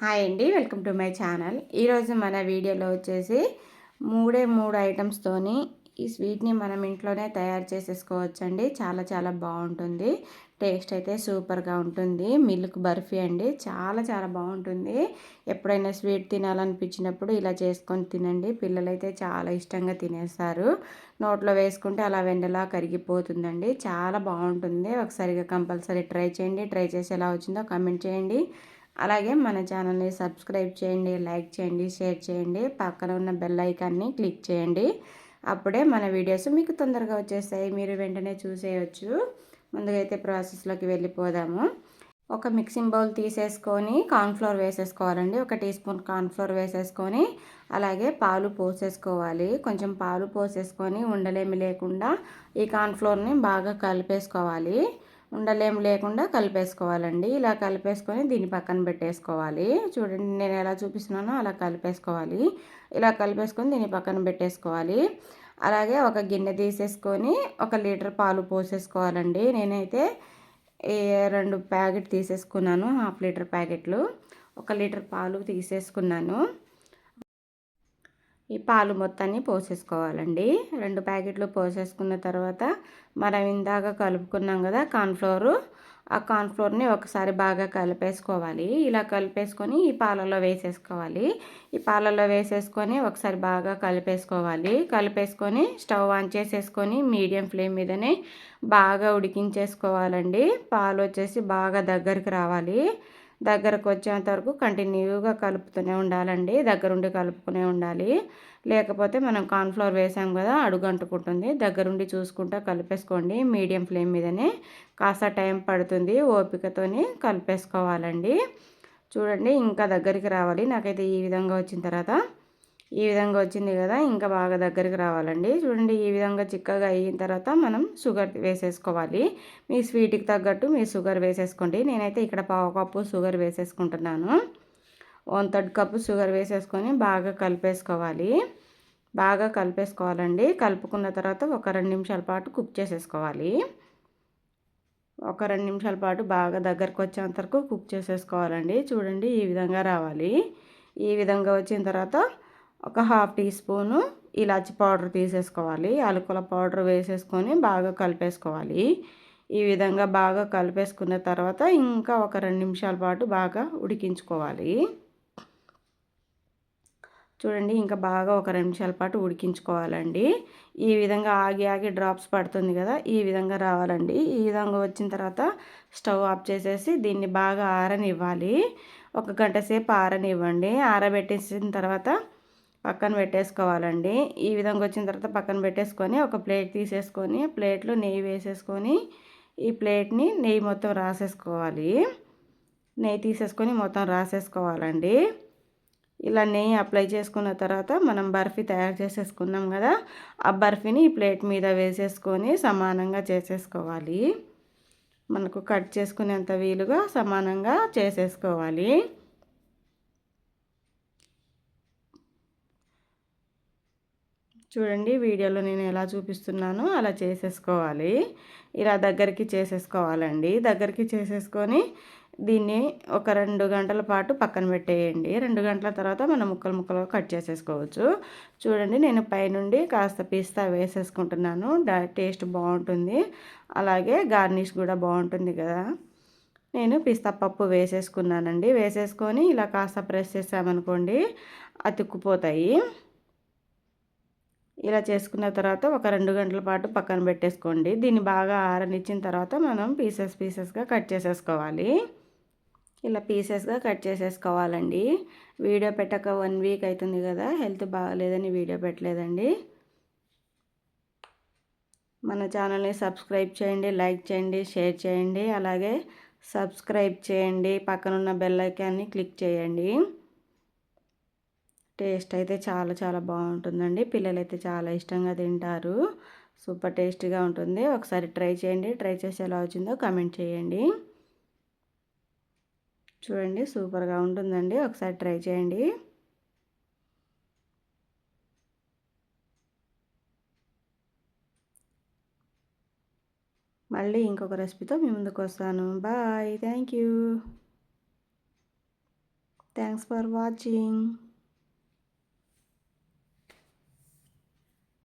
Hi అండి welcome to my channel. ఈరోజు మన వీడియోలో వచ్చేసి మూడే మూడు ఐటమ్స్తోని ఈ స్వీట్ని మనం ఇంట్లోనే తయారు చేసేసుకోవచ్చండి. చాలా చాలా బాగుంటుంది. టేస్ట్ అయితే సూపర్గా ఉంటుంది. మిల్క్ బర్ఫీ అండి చాలా చాలా బాగుంటుంది. ఎప్పుడైనా స్వీట్ తినాలనిపించినప్పుడు ఇలా చేసుకొని తినండి. పిల్లలైతే చాలా ఇష్టంగా తినేస్తారు. నోట్లో వేసుకుంటే అలా వెండలా కరిగిపోతుందండి. చాలా బాగుంటుంది. ఒకసారిగా కంపల్సరీ ట్రై చేయండి. ట్రై చేసి ఎలా వచ్చిందో కమెంట్ చేయండి. అలాగే మన ఛానల్ని సబ్స్క్రైబ్ చేయండి లైక్ చేయండి షేర్ చేయండి పక్కన ఉన్న బెల్ ఐకాన్ని క్లిక్ చేయండి. అప్పుడే మన వీడియోస్ మీకు తొందరగా వచ్చేస్తాయి. మీరు వెంటనే చూసేయచ్చు. ముందుగా అయితే ప్రాసెస్లోకి వెళ్ళిపోదాము. ఒక మిక్సింగ్ బౌల్ తీసేసుకొని కార్న్ఫ్లోర్ వేసేసుకోవాలండి. ఒక టీ స్పూన్ కార్న్ఫ్లోర్ వేసేసుకొని అలాగే పాలు పోసేసుకోవాలి. కొంచెం పాలు పోసేసుకొని ఉండలేమి లేకుండా ఈ కార్న్ఫ్లోర్ని బాగా కలిపేసుకోవాలి. ఉండలేం లేకుండా కలిపేసుకోవాలండి. ఇలా కలిపేసుకొని దీన్ని పక్కన పెట్టేసుకోవాలి. చూడండి నేను ఎలా చూపిస్తున్నానో అలా కలిపేసుకోవాలి. ఇలా కలిపేసుకొని దీన్ని పక్కన పెట్టేసుకోవాలి. అలాగే ఒక గిన్నె తీసేసుకొని ఒక లీటర్ పాలు పోసేసుకోవాలండి. నేనైతే రెండు ప్యాకెట్ తీసేసుకున్నాను హాఫ్ లీటర్ ప్యాకెట్లు. ఒక లీటర్ పాలు తీసేసుకున్నాను. ఈ పాలు మొత్తాన్ని పోసేసుకోవాలండి. రెండు ప్యాకెట్లు పోసేసుకున్న తర్వాత మనం ఇందాక కలుపుకున్నాం కదా కార్న్ఫ్లోరు ఆ కార్న్ఫ్లోర్ని ఒకసారి బాగా కలిపేసుకోవాలి. ఇలా కలిపేసుకొని ఈ పాలలో వేసేసుకోవాలి. ఈ పాలలో వేసేసుకొని ఒకసారి బాగా కలిపేసుకోవాలి. కలిపేసుకొని స్టవ్ ఆన్ చేసేసుకొని మీడియం ఫ్లేమ్ మీదనే బాగా ఉడికించేసుకోవాలండి. పాలు వచ్చేసి బాగా దగ్గరికి రావాలి. దగ్గరకు వచ్చేంత వరకు కంటిన్యూగా కలుపుతూనే ఉండాలండి. దగ్గరుండి కలుపుకునే ఉండాలి. లేకపోతే మనం కార్న్ఫ్లవర్ వేసాం కదా అడుగంటుకుంటుంది. దగ్గరుండి చూసుకుంటా కలిపేసుకోండి. మీడియం ఫ్లేమ్ మీదనే కాస్త టైం పడుతుంది. ఓపికతోని కలిపేసుకోవాలండి. చూడండి ఇంకా దగ్గరికి రావాలి. నాకైతే ఈ విధంగా వచ్చిన తర్వాత ఈ విధంగా వచ్చింది కదా ఇంకా బాగా దగ్గరికి రావాలండి. చూడండి ఈ విధంగా చిక్కగా అయిన తర్వాత మనం షుగర్ వేసేసుకోవాలి. మీ స్వీట్కి తగ్గట్టు మీరు షుగర్ వేసేసుకోండి. నేనైతే ఇక్కడ పావు కప్పు షుగర్ వేసేసుకుంటున్నాను. వన్ థర్డ్ కప్పు షుగర్ వేసేసుకొని బాగా కలిపేసుకోవాలి. బాగా కలిపేసుకోవాలండి. కలుపుకున్న తర్వాత ఒక రెండు నిమిషాల పాటు కుక్ చేసేసుకోవాలి. ఒక రెండు నిమిషాల పాటు బాగా దగ్గరకు వచ్చేంత వరకు కుక్ చేసేసుకోవాలండి. చూడండి ఈ విధంగా రావాలి. ఈ విధంగా వచ్చిన తర్వాత ఒక half tea spoon elaichi powder తీసేసుకోవాలి. అలుకుల పౌడర్ వేసేసుకొని బాగా కలిపేసుకోవాలి. ఈ విధంగా బాగా కలిపేసుకున్న తర్వాత ఇంకా ఒక రెండు నిమిషాల పాటు బాగా ఉడికించుకోవాలి. చూడండి ఇంకా బాగా ఒక రెండు నిమిషాల పాటు ఉడికించుకోవాలండి. ఈ విధంగా ఆగి ఆగి డ్రాప్స్ పడుతుంది కదా ఈ విధంగా రావాలండి. ఈ విధంగా వచ్చిన తర్వాత స్టవ్ ఆఫ్ చేసేసి దీన్ని బాగా ఆరనివ్వాలి. ఒక గంట సేపు ఆరనివ్వండి. ఆరబెట్టేసిన తర్వాత పక్కన పెట్టేసుకోవాలండి. ఈ విధంగా వచ్చిన తర్వాత పక్కన పెట్టేసుకొని ఒక ప్లేట్ తీసేసుకొని ప్లేట్లో నెయ్యి వేసేసుకొని ఈ ప్లేట్ని నెయ్యి మొత్తం రాసేసుకోవాలి. నెయ్యి తీసేసుకొని మొత్తం రాసేసుకోవాలండి. ఇలా నెయ్యి అప్లై చేసుకున్న తర్వాత మనం బర్ఫీ తయారు చేసేసుకున్నాం కదా ఆ బర్ఫీని ఈ ప్లేట్ మీద వేసేసుకొని సమానంగా చేసేసుకోవాలి. మనకు కట్ చేసుకునేంత వీలుగా సమానంగా చేసేసుకోవాలి. చూడండి వీడియోలో నేను ఎలా చూపిస్తున్నానో అలా చేసేసుకోవాలి. ఇలా దగ్గరికి చేసేసుకోవాలండి. దగ్గరికి చేసేసుకొని దీన్ని ఒక రెండు గంటల పాటు పక్కన పెట్టేయండి. రెండు గంటల తర్వాత మనం ముక్కలు ముక్కలు కట్ చేసేసుకోవచ్చు. చూడండి నేను పైనుండి కాస్త పిస్తా వేసేసుకుంటున్నాను. టేస్ట్ బాగుంటుంది. అలాగే గార్నిష్ కూడా బాగుంటుంది కదా. నేను పిస్తా పప్పు వేసేసుకున్నానండి. వేసేసుకొని ఇలా కాస్త ప్రెస్ చేసామనుకోండి అతుక్కుపోతాయి. ఇలా చేసుకున్న తర్వాత ఒక రెండు గంటల పాటు పక్కన పెట్టేసుకోండి. దీన్ని బాగా ఆరనిచ్చిన తర్వాత మనం పీసెస్ పీసెస్గా కట్ చేసేసుకోవాలి. ఇలా పీసెస్గా కట్ చేసేసుకోవాలండి. వీడియో పెట్టక వన్ వీక్ అవుతుంది కదా హెల్త్ బాగాలేదని వీడియో పెట్టలేదండి. మన ఛానల్ని సబ్స్క్రైబ్ చేయండి లైక్ చేయండి షేర్ చేయండి. అలాగే సబ్స్క్రైబ్ చేయండి. పక్కనున్న బెల్ ఐకాన్ని క్లిక్ చేయండి. టేస్ట్ అయితే చాలా చాలా బాగుంటుందండి. పిల్లలు అయితే చాలా ఇష్టంగా తింటారు. సూపర్ టేస్టీగా ఉంటుంది. ఒకసారి ట్రై చేయండి. ట్రై చేసి ఎలా వచ్చిందో కమెంట్ చేయండి. చూడండి సూపర్గా ఉంటుందండి. ఒకసారి ట్రై చేయండి. మళ్ళీ ఇంకొక రెసిపీతో మీ ముందుకు వస్తాను. Bye. Thank you. Thanks for watching.